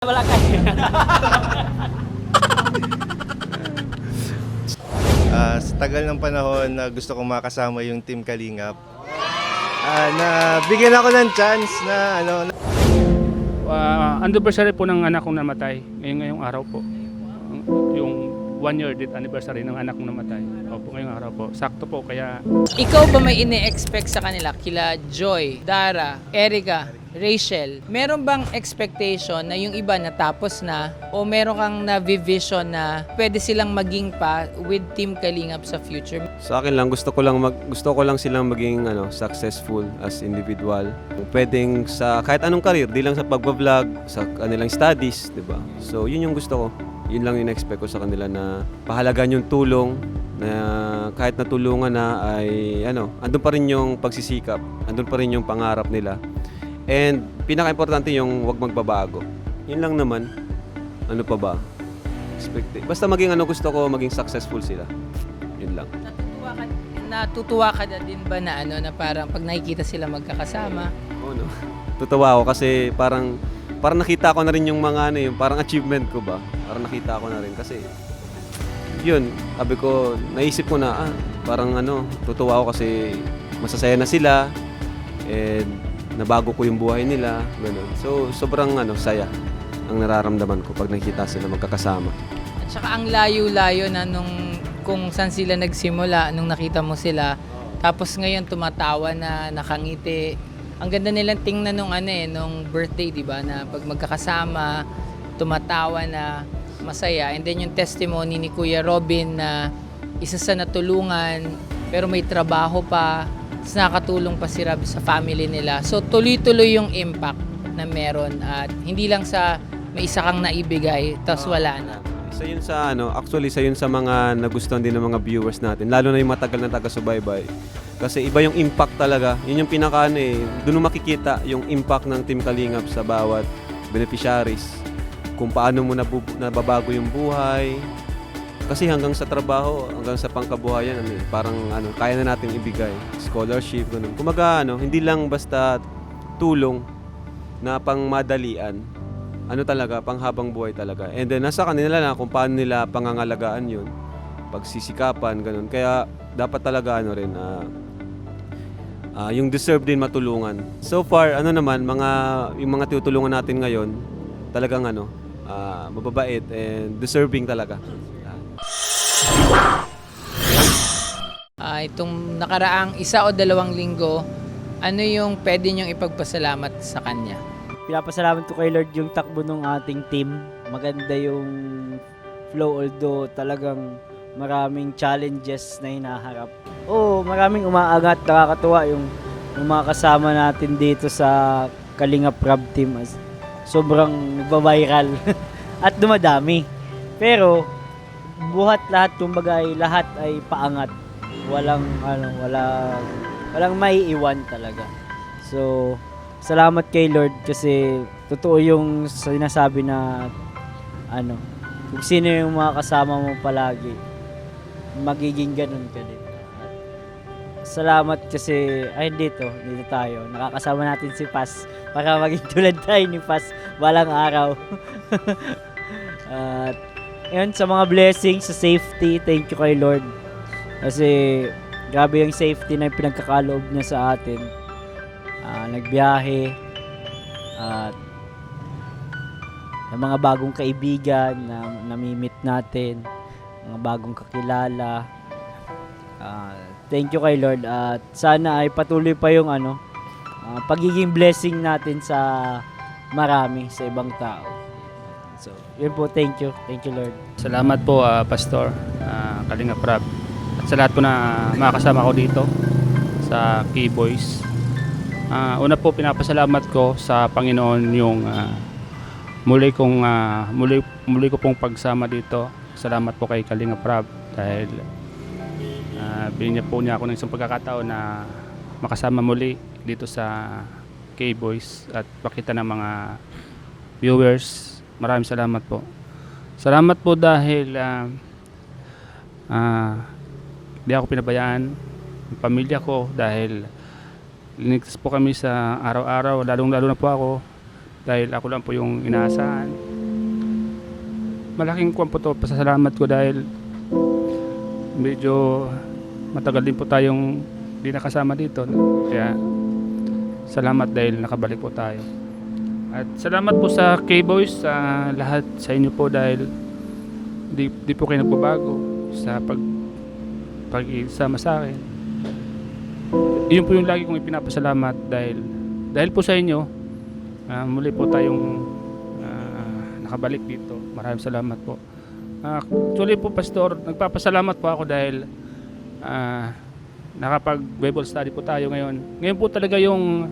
Wala kayo. Ah, sa tagal ng panahon na gusto kong makasama yung Team Kalingap, ah, na bigyan ako ng chance na ano, na- uh, anniversary po ng anak kong namatay. Ngayong, ngayong araw po. Yung one year date anniversary ng anak kong namatay. Opo, ngayong araw po. Sakto po, kaya Ikaw ba may ine-expect sa kanila? Kila Joy, Dara, Erica, Rachel. Meron bang expectation na yung iba natapos na o meron kang na-vision na pwede silang maging pa with Team Kalingap sa future? Sa akin lang gusto ko lang mag, gusto ko lang silang maging ano successful as individual. Pwedeng sa kahit anong career, di lang sa pagba-vlog, sa kanilang studies, 'di ba? So, yun yung gusto ko. Yun lang yung expect ko sa kanila na pahalagan yung tulong na kahit natulungan na ay ano, andun pa rin yung pagsisikap, andun pa rin yung pangarap nila. And pinaka-importante yung wag magbabago. Yun lang naman. Ano pa ba? Expect Basta maging ano gusto ko, maging successful sila. Yun lang. Natutuwa ka, natutuwa ka na din ba na ano na parang pag nakikita sila magkakasama? Oo, no? Tutuwa ako kasi parang parang nakita ko na rin yung mga ano yung parang achievement ko ba. Parang nakita ko na rin kasi yun, sabi ko, naisip ko na, ah, parang ano, tutuwa ako kasi masasaya na sila and nabago ko yung buhay nila, ganun. So, sobrang ano, saya ang nararamdaman ko pag nakikita sila magkakasama. At saka ang layo-layo na nung kung saan sila nagsimula nung nakita mo sila. Tapos ngayon tumatawa na, nakangiti. Ang ganda nilang tingnan nung ano eh, nung birthday, 'di ba? Na pag magkakasama, tumatawa na, masaya. And then yung testimony ni Kuya Robin na isa sa natulungan pero may trabaho pa, tapos nakakatulong pa si Rob sa family nila. So tuloy-tuloy yung impact na meron at hindi lang sa may isa kang naibigay tapos wala na. Isa yun sa ano, actually isa yun sa mga nagustuhan din ng mga viewers natin, lalo na yung matagal na taga-subaybay. Kasi iba yung impact talaga. Yun yung pinaka ano eh, doon makikita yung impact ng Team Kalingap sa bawat beneficiaries. Kung paano mo nababago yung buhay. Kasi hanggang sa trabaho, hanggang sa pangkabuhayan, ano, parang ano, kaya na natin ibigay. Scholarship, ganun. Kumaga, ano, hindi lang basta tulong na pang madalian ano talaga, panghabang buhay talaga. And then, nasa kanila na kung paano nila pangangalagaan yun. Pagsisikapan, ganun. Kaya, dapat talaga, ano rin, ah, ah, yung deserve din matulungan. So far, ano naman, mga, yung mga tutulungan natin ngayon, talagang ano, ah, mababait and deserving talaga. Ah, itong nakaraang isa o dalawang linggo, ano yung pwede niyong ipagpasalamat sa kanya? Pinapasalamat ko kay Lord yung takbo ng ating team. Maganda yung flow although talagang maraming challenges na hinaharap. Oo, maraming umaangat, nakakatuwa yung, yung mga kasama natin dito sa Kalingap Rab team. Sobrang nagba-viral at dumadami. Pero buhat lahat kumbaga lahat ay paangat. Walang ano, walang walang maiiwan talaga. So, salamat kay Lord kasi totoo yung sinasabi na ano, kung sino yung mga kasama mo palagi, magiging ganun ka din. At salamat kasi, ay dito, dito tayo. Nakakasama natin si Paz para maging tulad tayo ni Paz balang araw. At yun, sa mga blessings, sa safety, thank you kay Lord. Kasi grabe yung safety na pinagkakaloob niya sa atin ah, nagbiyahe at ng mga bagong kaibigan na namimit natin, mga bagong kakilala. Ah, thank you kay Lord at sana ay patuloy pa yung ano, ah, pagiging blessing natin sa marami, sa ibang tao. So, yun po, thank you. Thank you, Lord. salamat po ah, Pastor uh, Kalinga Prab. Sa lahat po na makakasama ko dito sa Key Boys. Ah, una po pinapasalamat ko sa Panginoon yung ah, muli kong ah, muli muli ko pong pagsama dito. Salamat po kay Kalinga Prab dahil uh, binigyan po niya ako ng isang pagkakataon na makasama muli dito sa K-Boys at pakita ng mga viewers. Maraming salamat po. Salamat po dahil ah ah, di ako pinabayaan ng pamilya ko dahil linigtas po kami sa araw-araw, lalong-lalo na po ako dahil ako lang po yung inaasahan. malaking kwan po to, pasasalamat ko dahil medyo matagal din po tayong di nakasama dito. Kaya salamat dahil nakabalik po tayo. At salamat po sa K-Boys, sa lahat sa inyo po dahil di, di po kayo nagbabago sa pag pag-isama sa akin. Iyon po yung lagi kong ipinapasalamat dahil dahil po sa inyo, ah, muli po tayong ah, nakabalik dito. Maraming salamat po. Ah, actually po, Pastor, nagpapasalamat po ako dahil ah, nakapag-Bible study po tayo ngayon. Ngayon po talaga yung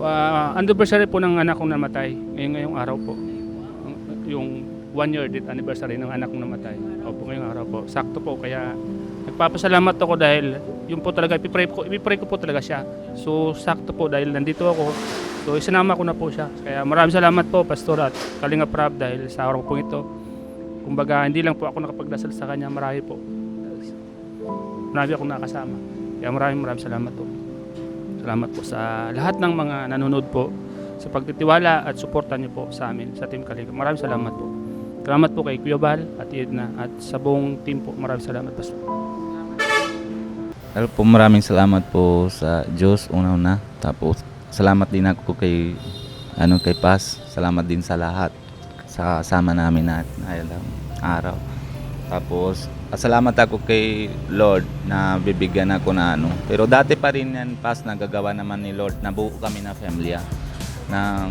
ah, anniversary po ng anak kong namatay. Ngayon ngayong araw po. Yung one year date anniversary ng anak kong namatay. Opo, ngayong araw po. Sakto po, kaya nagpapasalamat ako dahil yun po talaga, ipipray ko, ipipray ko po talaga siya. So, sakto po dahil nandito ako. So, isinama ko na po siya. Kaya maraming salamat po, Pastor at Kalinga Prab dahil sa araw po ito. Kumbaga, hindi lang po ako nakapagdasal sa kanya, marami po. Marami akong nakasama. Kaya maraming maraming salamat po. Salamat po sa lahat ng mga nanonood po sa pagtitiwala at suporta niyo po sa amin, sa Team Kalinga. Maraming salamat po. Salamat po kay Kuya Bal at Edna at sa buong team po. Maraming salamat, Pastor. Hello po, maraming salamat po sa Diyos una-una. Tapos salamat din ako kay ano kay Paz. Salamat din sa lahat sa kasama namin na na araw. Tapos ah, salamat ako kay Lord na bibigyan ako na ano. Pero dati pa rin yan Paz nagagawa naman ni Lord. Nabuo kami na familya ng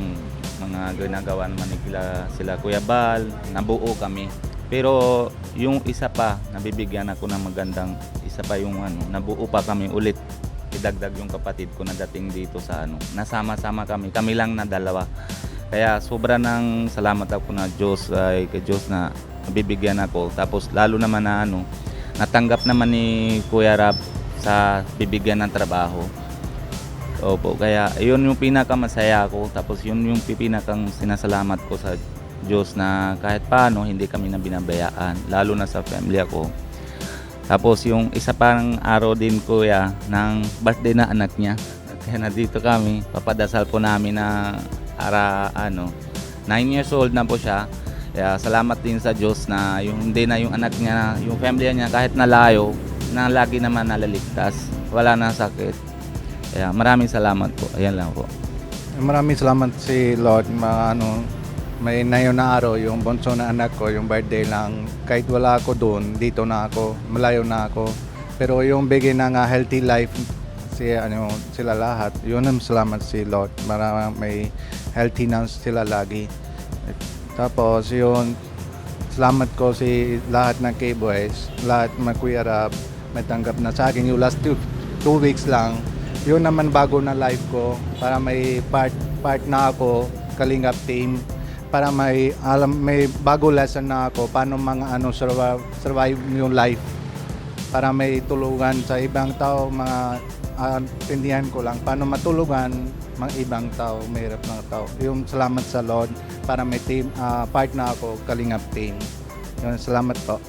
mga ginagawa naman ni sila, sila Kuya Bal. Nabuo kami. Pero yung isa pa, nabibigyan ako ng magandang isa pa yung ano, nabuo pa kami ulit. Idagdag yung kapatid ko na dating dito sa ano. Nasama-sama kami, kami lang na dalawa. Kaya sobra ng salamat ako na Diyos ay kay Diyos na nabibigyan ako. Tapos lalo naman na ano, natanggap naman ni Kuya Rab sa bibigyan ng trabaho. Opo, kaya yun yung pinakamasaya ko. Tapos yun yung pinakang sinasalamat ko sa Diyos na kahit paano hindi kami na binabayaan. Lalo na sa family ako. Tapos yung isa pang araw din kuya ng birthday na anak niya. Kaya nandito kami, papadasal po namin na ara ano, 9 years old na po siya. Kaya salamat din sa Diyos na yung hindi na yung anak niya, yung family niya kahit nalayo, na lagi naman nalaligtas. Wala na sakit. Kaya maraming salamat po. Ayan lang po. Maraming salamat si Lord. Ma, ano, may na yun na araw, yung bunso na anak ko, yung birthday lang. Kahit wala ako doon, dito na ako, malayo na ako. Pero yung bigay ng ah, healthy life, si, ano, sila lahat, yun ang salamat si Lord. Para may healthy na sila lagi. Tapos yun, salamat ko si lahat ng K-Boys, lahat ng Kuya Rab, may tanggap na sa akin yung last two, two weeks lang. Yun naman bago na life ko para may part part na ako Kalingap team. Para may alam may bago lesson na ako paano mga ano survive, survive yung life. Para may tulungan sa ibang tao mga uh, tindihan ko lang paano matulungan mga ibang tao may hirap na tao. Yung salamat sa Lord para may team ah, part na ako Kalingap team. Yun salamat po.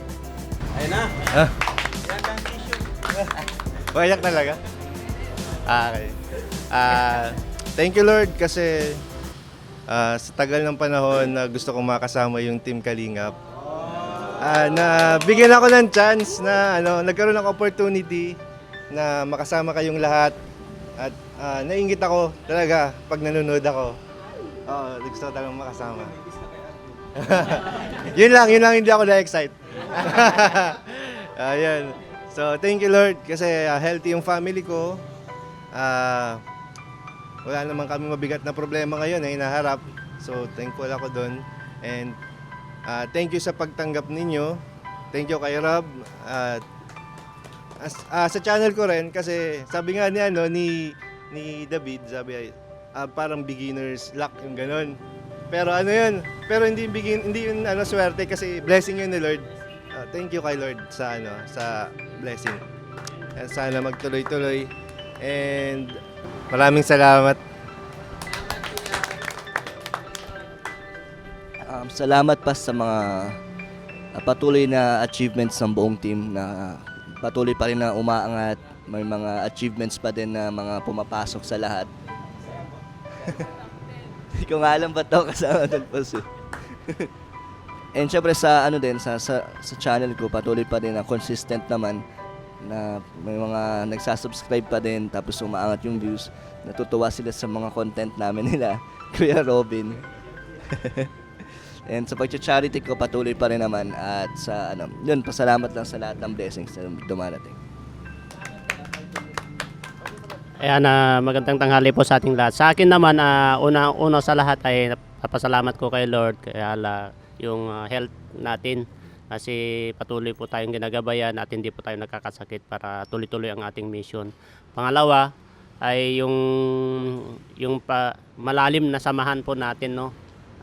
Payak talaga? Okay. Ah, thank you Lord kasi ah, sa tagal ng panahon na gusto kong makasama yung Team Kalingap. Ah, na bigyan ako ng chance na ano, nagkaroon ng opportunity na makasama kayong lahat at ah, nainggit ako talaga pag nanonood ako. Oo, gusto ko talagang makasama. yun lang, yun lang hindi ako na-excite. Ayan. So, thank you Lord kasi ah, healthy yung family ko. Ah, wala naman kami mabigat na problema ngayon na hinaharap. So, thankful ako doon. And ah, thank you sa pagtanggap ninyo. Thank you kay Rob. At as, ah, sa channel ko rin kasi sabi nga ni ano ni ni David, sabi ah, parang beginner's luck yung ganun. Pero ano yun? Pero hindi begin hindi yun ano swerte kasi blessing yun ni Lord. Ah, thank you kay Lord sa ano sa blessing. And sana magtuloy-tuloy. And maraming salamat. Um, salamat pa sa mga uh, patuloy na achievements ng buong team na patuloy pa rin na umaangat. May mga achievements pa din na mga pumapasok sa lahat. Hindi ko nga alam ba't daw kasama doon po si. And syempre sa ano din sa, sa sa channel ko patuloy pa din na consistent naman na may mga nagsasubscribe pa din tapos umaangat yung views. Natutuwa sila sa mga content namin nila, Kuya Robin. And sa pagcha-charity ko patuloy pa rin naman at sa ano, yun pasalamat lang sa lahat ng blessings na dumarating. Ayan, ah, magandang tanghali po sa ating lahat. Sa akin naman, ah, una, una sa lahat ay napapasalamat ko kay Lord, kay Allah, yung ah, health natin. Kasi patuloy po tayong ginagabayan at hindi po tayo nakakasakit para tuloy-tuloy ang ating mission. Pangalawa ay yung, yung pa, malalim na samahan po natin, no?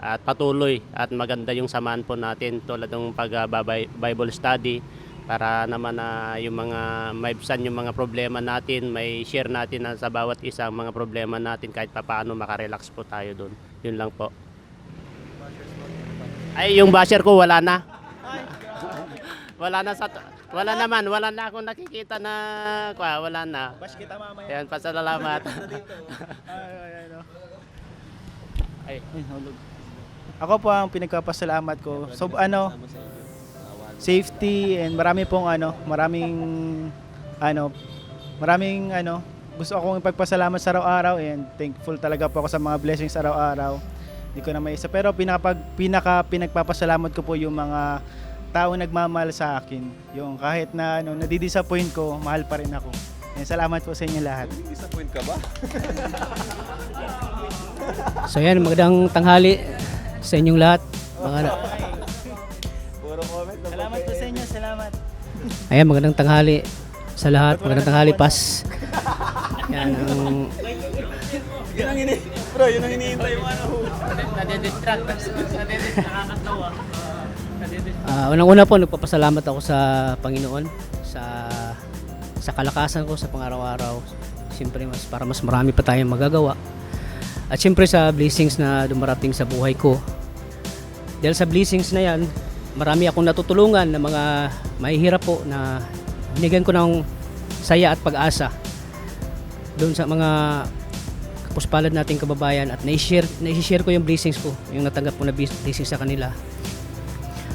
At patuloy at maganda yung samahan po natin tulad ng pag ah, Bible study, para naman na yung mga maibsan yung mga problema natin, may share natin na sa bawat isa ang mga problema natin kahit papaano makarelax po tayo doon. Yun lang po. Ay, yung basher ko wala na. wala na sa wala naman, wala na akong nakikita na kwa, wala na. Bash kita mamaya. Yan, pasalamat. Ay, Ako po ang pinagpapasalamat ko. So ano, safety and marami pong ano, maraming ano, maraming ano, gusto akong ipagpasalamat sa araw-araw and thankful talaga po ako sa mga blessings araw-araw. Hindi ko na may isa. Pero pinaka, pinaka pinagpapasalamat ko po yung mga tao nagmamahal sa akin. Yung kahit na ano, nadidisappoint ko, mahal pa rin ako. And salamat po sa inyo lahat. Disappoint ka ba? So yan, magandang tanghali sa inyong lahat. Mga, Salamat po sa inyo, salamat. ayan, magandang tanghali sa lahat. Magandang tanghali, Pas. Yan, ang, Ah, unang-una po, nagpapasalamat ako sa Panginoon sa sa kalakasan ko sa pang-araw-araw. Siyempre, mas, para mas marami pa tayong magagawa. At siyempre sa blessings na dumarating sa buhay ko. Dahil sa blessings na yan, marami akong natutulungan na mga mahihirap po na binigyan ko ng saya at pag-asa doon sa mga kapuspalad nating kababayan at na-share, na-share ko yung blessings ko, yung natanggap ko na blessings sa kanila.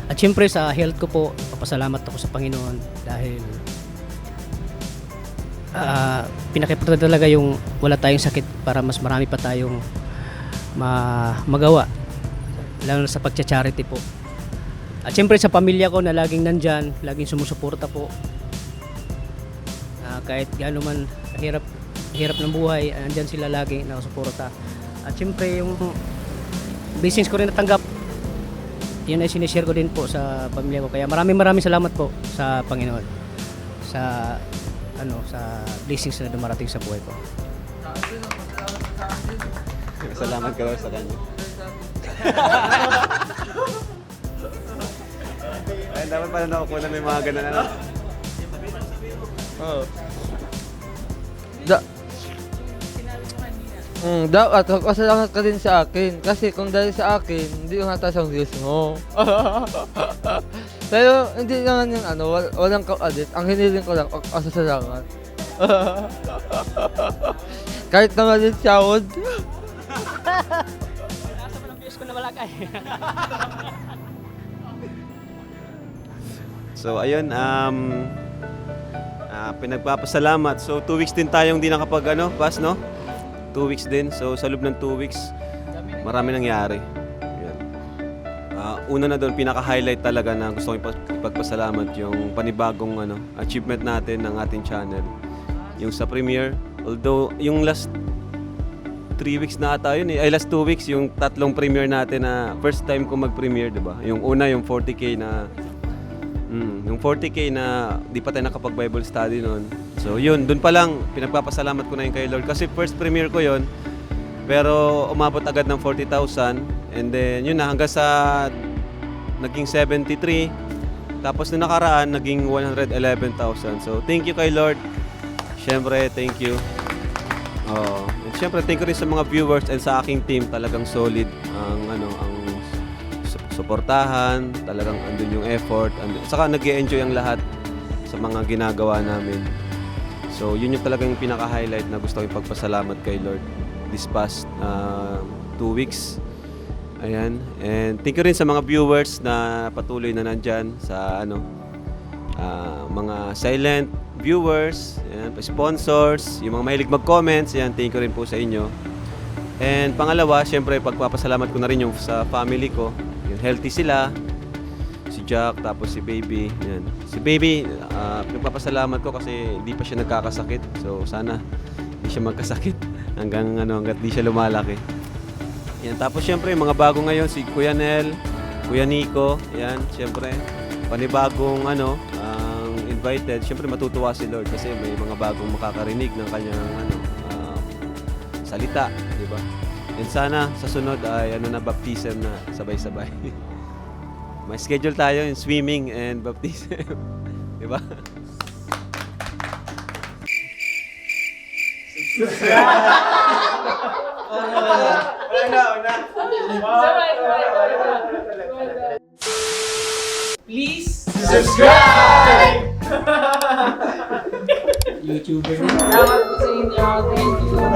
At syempre sa health ko po, papasalamat ako sa Panginoon dahil uh, pinakipimportante talaga yung wala tayong sakit para mas marami pa tayong ma- magawa lalo na sa pagcha-charity po. At syempre sa pamilya ko na laging nandyan, laging sumusuporta po. Ah, kahit gaano man hirap hirap ng buhay, andyan sila lagi nakasuporta. At syempre yung blessings ko rin natanggap, yun ay sinishare ko din po sa pamilya ko. Kaya maraming maraming salamat po sa Panginoon sa ano sa blessings na dumarating sa buhay ko. Salamat ka sa kanya. Ay, dapat pala nakukuha may mga ganun ano. Oo. Da Mm, dapat pasalamat ka din sa akin kasi kung dahil sa akin, hindi yung hatas ang Diyos mo. Pero hindi naman yung ano, wal- walang kaulit. Ang hiniling ko lang, ang pasasalamat. Kahit naman yung sahod. So ayun, um, ah, pinagpapasalamat. So two weeks din tayong di nakapag ano, pass no? Two weeks din. So sa loob ng two weeks, marami nangyari. Yan. Ah, una na doon, pinaka-highlight talaga na gusto kong ipag- ipagpasalamat yung panibagong ano, achievement natin ng ating channel. Yung sa premiere, although yung last three weeks na ata yun eh. Ay, last two weeks, yung tatlong premiere natin na first time ko mag-premiere, di ba? Yung una, yung 40k na Mm, yung 40k na di pa tayo nakapag-Bible study noon. So yun, dun pa lang, pinagpapasalamat ko na yun kay Lord. Kasi first premiere ko yon pero umabot agad ng 40,000. And then yun na, hanggang sa naging 73. Tapos nung nakaraan, naging 111,000. So thank you kay Lord. Siyempre, thank you. Oh, and siyempre, thank you rin sa mga viewers and sa aking team. Talagang solid ang ano, ang su- suportahan, talagang andun yung effort. Andun. Saka nag enjoy ang lahat sa mga ginagawa namin. So, yun yung talagang pinaka-highlight na gusto ko ipagpasalamat kay Lord this past uh, two weeks. Ayan. And thank you rin sa mga viewers na patuloy na nandyan sa ano ah, mga silent viewers, ayan, sponsors, yung mga mahilig mag-comments, ayan, thank you rin po sa inyo. And pangalawa, syempre pagpapasalamat ko na rin yung sa family ko. Yung healthy sila. Si Jack, tapos si Baby. Yan. Si Baby, ah, pinagpapasalamat ko kasi hindi pa siya nagkakasakit. So sana hindi siya magkasakit hanggang ano, hanggat di siya lumalaki. Yan. Tapos syempre, mga bago ngayon, si Kuya Nel, Kuya Nico, yan, syempre, panibagong ano, ang invited. Syempre, matutuwa si Lord kasi may mga bagong makakarinig ng kanyang ano, ah, salita, di ba? And sana sa sunod ay ano na baptism na sabay-sabay. may schedule tayo in swimming and baptism, di ba? Please YouTuber Salamat po sa inyo. Thank you.